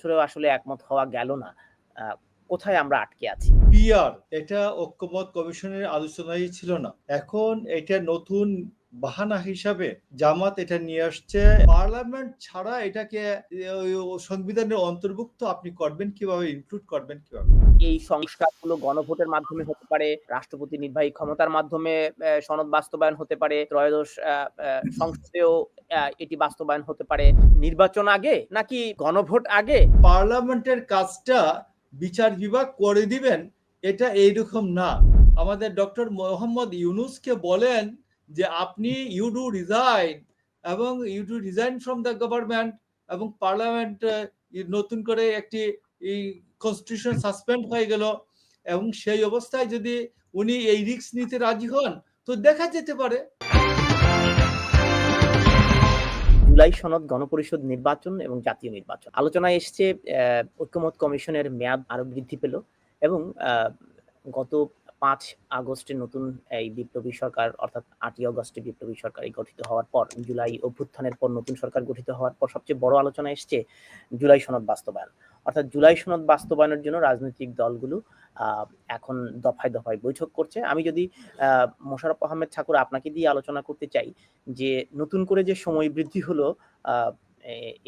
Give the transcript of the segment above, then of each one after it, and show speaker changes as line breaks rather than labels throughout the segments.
বছরেও আসলে একমত হওয়া গেল না। কোথায় আমরা আটকে আছি?
পিআর, এটা ঐক্যমত কমিশনের আলোচনায় ছিল না। এখন এটা নতুন বাহানা হিসাবে জামাত এটা নিয়ে আসছে। পার্লামেন্ট ছাড়া এটাকে সংবিধানের অন্তর্ভুক্ত আপনি করবেন কীভাবে ইনক্লুড করবেন কীভাবে?
এই সংস্কারগুলো গণভোটের মাধ্যমে হতে পারে রাষ্ট্রপতি নির্বাহী ক্ষমতার মাধ্যমে সনদ বাস্তবায়ন হতে পারে ত্রয়োদশ সংসদেও এটি বাস্তবায়ন হতে পারে। নির্বাচন আগে নাকি গণভোট আগে?
পার্লামেন্টের কাজটা বিচার বিভাগ করে দিবেন এটা এইরকম না। আমাদের ডক্টর মোহাম্মদ ইউনুসকে বলেন যে আপনি ইউ ডু রিজাইন এবং you do resign from the government এবং পার্লামেন্ট নতুন করে একটি কনস্টিটিউশন সাসপেন্ড হয়ে গেল এবং সেই অবস্থায় যদি উনি এই রিস্ক নিতে রাজি হন, তো দেখা যেতে পারে।
জুলাই সনদ গণপরিষদ নির্বাচন এবং জাতীয় নির্বাচন। আলোচনায় এসছে ঐক্যমত কমিশনের মেয়াদ আরও বৃদ্ধি পেল এবং গত পাঁচ আগস্টে নতুন এই বিপ্লবী সরকার অর্থাৎ আটই আগস্টে বিপ্লবী সরকার গঠিত হওয়ার পর জুলাই অভ্যুত্থানের পর নতুন সরকার গঠিত হওয়ার পর সবচেয়ে বড় আলোচনা এসছে জুলাই সনদ বাস্তবায়ন। অর্থাৎ জুলাই সনদ বাস্তবায়নের জন্য রাজনৈতিক দলগুলো এখন দফায় দফায় বৈঠক করছে। আমি যদি আহ, মোশাররফ আহমেদ ঠাকুর আপনাকে দিয়ে আলোচনা করতে চাই যে নতুন করে যে সময় বৃদ্ধি হলো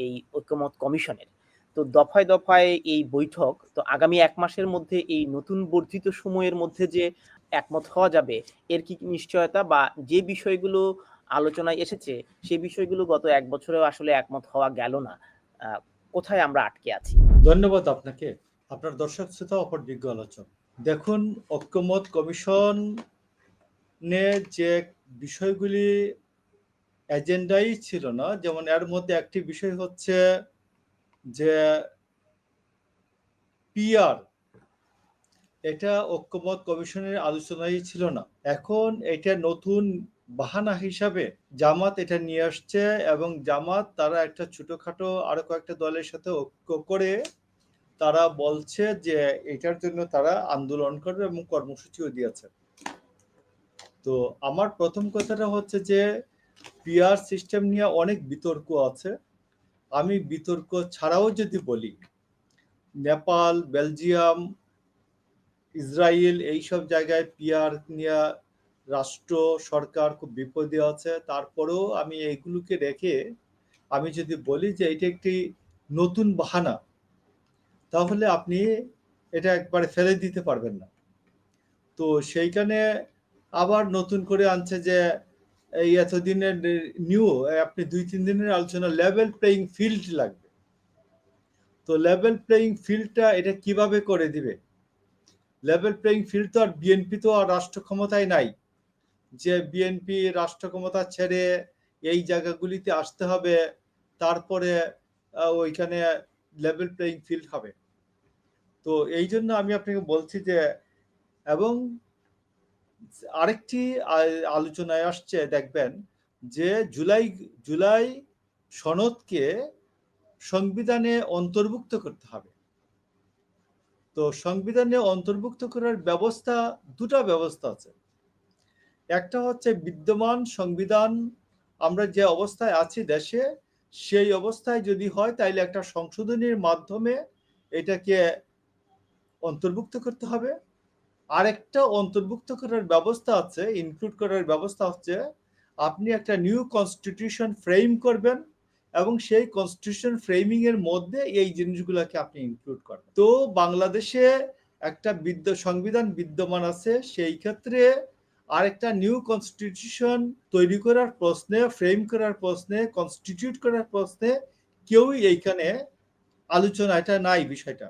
এই ঐক্যমত কমিশনের তো দফায় দফায় এই বৈঠক, তো আগামী এক মাসের মধ্যে এই নতুন বর্ধিত সময়ের মধ্যে যে একমত হওয়া যাবে, এর কি নিশ্চয়তা বা যে বিষয়গুলো আলোচনায় এসেছে সেই বিষয়গুলো গত এক বছরেও আসলে একমত হওয়া গেল না। কোথায় আমরা আটকে আছি?
ধন্যবাদ আপনাকে। আপনার দর্শক শ্রোতা অপর যোগ্য আলোচক। দেখুন, ঐক্যমত কমিশন যে বিষয়গুলি এজেন্ডাই ছিল না, যেমন এর মধ্যে একটি বিষয় হচ্ছে যে পিআর, এটা ঐক্যমত কমিশনের আলোচনায় ছিল না। এখন এটা নতুন বাহানা হিসাবে জামাত এটা নিয়ে আসছে এবং জামাত তারা একটা ছোটখাটো আরও কয়েকটা দলের সাথে ঐক্য করে তারা বলছে যে এটার জন্য তারা আন্দোলন করবে এবং কর্মসূচিও দিয়েছে। তো আমার প্রথম কথাটা হচ্ছে যে পিআর সিস্টেম নিয়ে অনেক বিতর্ক আছে। আমি বিতর্ক ছাড়াও যদি বলি, নেপাল, বেলজিয়াম ইসরায়েল এইসব জায়গায় পিয়ার নিয়ে রাষ্ট্র সরকার খুব বিপদে আছে। তারপরেও আমি এইগুলোকে রেখে আমি যদি বলি যে এটা একটি নতুন বাহানা, তাহলে আপনি এটা একবারে ফেলে দিতে পারবেন না। তো সেইখানে আবার নতুন করে আনছে যে এই এতদিনের নিউ আপনি দুই, তিন দিনের আলোচনা লেভেল প্লেইং ফিল্ড লাগবে। তো লেভেল প্লেইং ফিল্ডটা এটা কীভাবে করে দিবে? লেভেল প্লেইং ফিল্ড তো আর বিএনপি তো আর রাষ্ট্র ক্ষমতায় নাই। যে বিএনপি রাষ্ট্র ক্ষমতা ছেড়ে এই জায়গাগুলিতে আসতে হবে, তারপরে ওইখানে লেভেল প্লেইং ফিল্ড হবে। তো এই জন্য আমি আপনাকে বলছি যে, এবং আরেকটি আলোচনায় আসছে, দেখবেন যে জুলাই জুলাই সনদকে সংবিধানে অন্তর্ভুক্ত করতে হবে। তো সংবিধানে অন্তর্ভুক্ত করার ব্যবস্থা, দুটো ব্যবস্থা আছে। একটা হচ্ছে বিদ্যমান সংবিধান, আমরা যে অবস্থায় আছি দেশে, সেই অবস্থায় যদি হয়, তাইলে একটা সংশোধনীর মাধ্যমে এটাকে অন্তর্ভুক্ত করতে হবে। আরেকটা অন্তর্ভুক্ত করার ব্যবস্থা আছে ইনক্লুড করার ব্যবস্থা হচ্ছে, আপনি একটা নিউ কনস্টিটিউশন ফ্রেম করবেন এবং সেই কনস্টিটিউশন ফ্রেমিং এর মধ্যে এই জিনিসগুলোকে আপনি ইনক্লুড করবেন। তো বাংলাদেশে একটা বিদ্য, সংবিধান বিদ্যমান আছে, সেই ক্ষেত্রে আরেকটা নিউ কনস্টিটিউশন তৈরি করার প্রশ্নে ফ্রেম করার প্রশ্নে কনস্টিটিউট করার প্রশ্নে কেউই এইখানে আলোচনা এটা নাই বিষয়টা।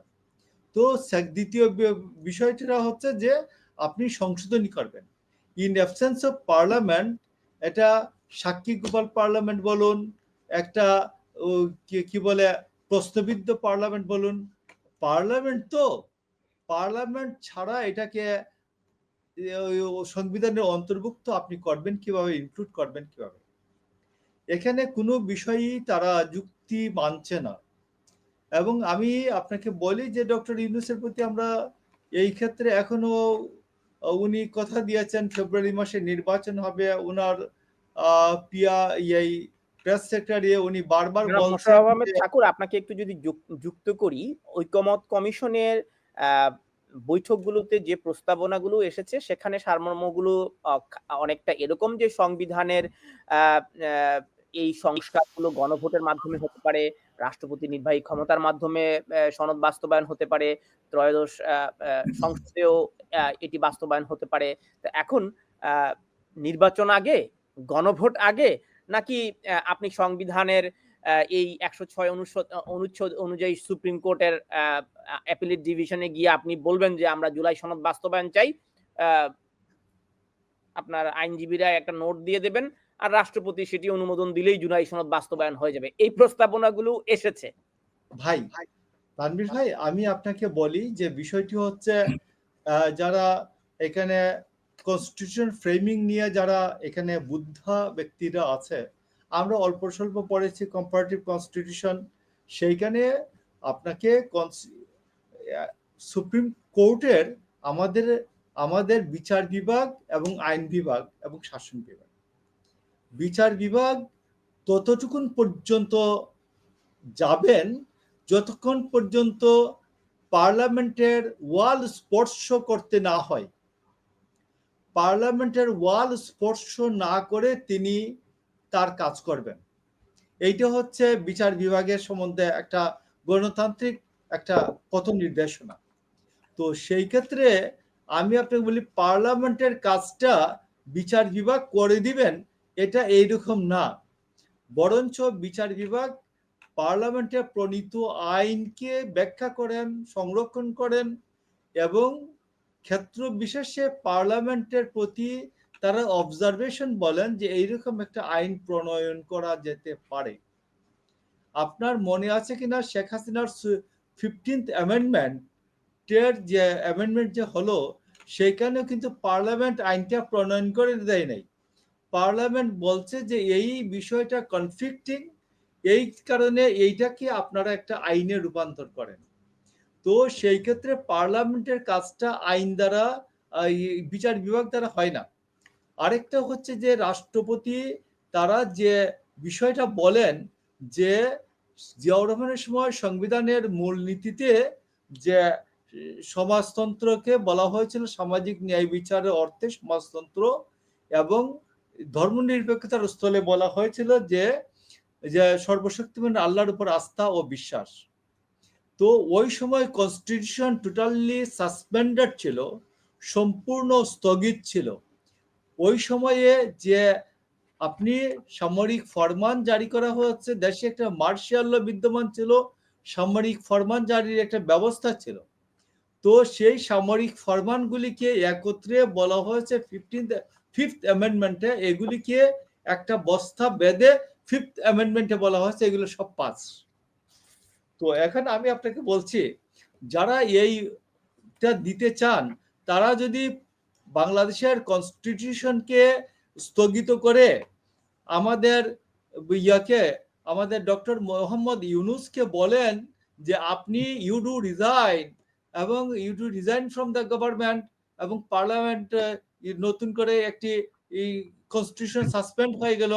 তো দ্বিতীয় বিষয়টা হচ্ছে যে আপনি সংশোধনী করবেন। ইন অ্যাবসেন্স অফ পার্লামেন্ট এটা সাক্ষী গোপাল পার্লামেন্ট বলুন, একটা কি- বলে, প্রশ্নবিদ্ধ পার্লামেন্ট বলুন। পার্লামেন্ট তো, পার্লামেন্ট ছাড়া এটাকে সংবিধানের অন্তর্ভুক্ত আপনি করবেন কীভাবে ইনক্লুড করবেন কীভাবে? এখানে কোনো বিষয়ই তারা যুক্তি মানছে না। এবং আমি আপনাকে বলি যে ডক্টর ইউনুসের প্রতি আমরা এই ক্ষেত্রে এখনও উনি কথা দিয়েছেন ফেব্রুয়ারি মাসে নির্বাচন হবে। ওনার পিয়া এই প্রেস সেক্রেটারি উনি বারবার বলছেন
ঠাকুর আপনাকে একটু যদি যুক- যুক্ত করি ঐকমত কমিশনের আহ, বৈঠকগুলোতে যে প্রস্তাবনাগুলো এসেছে সেখানে সারমর্মগুলো অনেকটা এরকম যে সংবিধানের আহ, আহ, এই সংস্কারগুলো গণভোটের মাধ্যমে হতে পারে রাষ্ট্রপতি নির্বাহী ক্ষমতার মাধ্যমে সনদ বাস্তবায়ন হতে পারে, ত্রয়োদশ সংসদেও এটি বাস্তবায়ন হতে পারে। এখন নির্বাচন আগে, গণভোট আগে, নাকি আপনি সংবিধানের এই একশো ছয় অনুচ্ছেদ অনুচ্ছেদ অনুযায়ী সুপ্রিম কোর্টের অ্যাপিলেট ডিভিশনে গিয়ে আপনি বলবেন যে আমরা জুলাই সনদ বাস্তবায়ন চাই আপনার আইনজীবীরা একটা নোট দিয়ে দেবেন আর রাষ্ট্রপতি সেটি অনুমোদন দিলেই জুনাই সনদ বাস্তবায়ন হয়ে যাবে। এই প্রস্তাবনাগুলো এসেছে।
ভাই, তানভীর ভাই, আমি আপনাকে বলি যে বিষয়টি হচ্ছে যারা এখানে কনস্টিটিউশন ফ্রেমিং নিয়ে যারা এখানে বুদ্ধা ব্যক্তিরা আছে, আমরা অল্প স্বল্প পড়েছি কম্পারেটিভ কনস্টিটিউশন সেইখানে আপনাকে সুপ্রিম কোর্টের আমাদের আমাদের বিচার বিভাগ এবং আইন বিভাগ এবং শাসন বিভাগ। বিচার বিভাগ ততটুকুন পর্যন্ত যাবেন যতক্ষণ পর্যন্ত পার্লামেন্টের ওয়াল স্পর্শ করতে না হয়। পার্লামেন্টের ওয়াল স্পর্শ না করে তিনি তার কাজ করবেন। এইটা হচ্ছে বিচার বিভাগের সম্বন্ধে একটা গণতান্ত্রিক একটা পথ নির্দেশনা। তো সেই ক্ষেত্রে আমি আপনাকে বলি, পার্লামেন্টের কাজটা বিচার বিভাগ করে দিবেন, এটা এইরকম না। বরঞ্চ বিচার বিভাগ পার্লামেন্টে প্রণীত আইনকে ব্যাখ্যা করেন, সংরক্ষণ করেন এবং ক্ষেত্র বিশেষে পার্লামেন্টের প্রতি তারা অবজারভেশন বলেন যে এইরকম একটা আইন প্রণয়ন করা যেতে পারে। আপনার মনে আছে কিনা? শেখ হাসিনার ফিফটিন্থ অ্যামেন্ডমেন্টের যে অ্যামেন্ডমেন্ট যে হলো, সেইখানেও কিন্তু পার্লামেন্ট আইনটা প্রণয়ন করে দেয় নাই। পার্লামেন্ট বলছে যে এই বিষয়টা কনফ্লিক্টিং এই কারণে এইটাকে আপনারা একটা আইনে রূপান্তর করেন। তো সেই ক্ষেত্রে পার্লামেন্টের কাজটা আইন দ্বারা বিচার বিভাগ দ্বারা হয় না। আরেকটা হচ্ছে যে রাষ্ট্রপতি তারা যে বিষয়টা বলেন যে জিয়াউর রহমানের সময় সংবিধানের মূলনীতিতে যে সমাজতন্ত্রকে বলা হয়েছিল সামাজিক ন্যায় বিচারের অর্থে সমাজতন্ত্র এবং ধর্মনিরপেক্ষতার স্থলে বলা হয়েছিল যে যে সর্বশক্তিমান আল্লাহর উপর আস্থা ও বিশ্বাস। তো ওই সময় কনস্টিটিউশন টোটালি সাসপেন্ডেড ছিল, সম্পূর্ণ স্থগিত ছিল। ওই সময়ে যে আপনি সামরিক ফরমান জারি করা হচ্ছে দেশে একটা মার্শাল ল বিদ্যমান ছিল, সামরিক ফরমান জারির একটা ব্যবস্থা ছিল। তো সেই সামরিক ফরমানগুলিকে একত্রে বলা হয়েছে ফিফটিন ফিফথ অ্যামেন্ডমেন্টে এগুলিকে একটা বস্তা বেঁধে ফিফথ অ্যামেন্ডমেন্টে বলা হয়েছে, এগুলো সব পাস। তো এখন আমি আপনাকে বলছি, যারা এইটা দিতে চান, তারা যদি বাংলাদেশের কনস্টিটিউশনকে স্থগিত করে আমাদের ইয়াকে, আমাদের ডক্টর মোহাম্মদ ইউনুসকে বলেন যে, আপনি ইউ ডু রিজাইন এবং you do resign from the government এবং পার্লামেন্ট নতুন করে একটি এই কনস্টিটিউশন সাসপেন্ড হয়ে গেল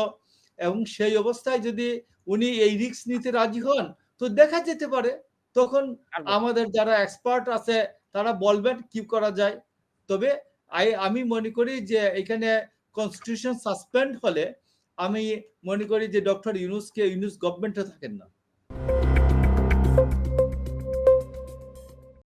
এবং সেই অবস্থায় যদি উনি এই রিস্ক নিতে রাজি হন তো দেখা যেতে পারে। তখন আমাদের যারা এক্সপার্ট আছে তারা বলবেন কি করা যায়। তবে আমি মনে করি যে এখানে কনস্টিটিউশন সাসপেন্ড হলে আমি মনে করি যে ডক্টর ইউনুসকে ইউনুস গভর্নমেন্টে থাকেন না।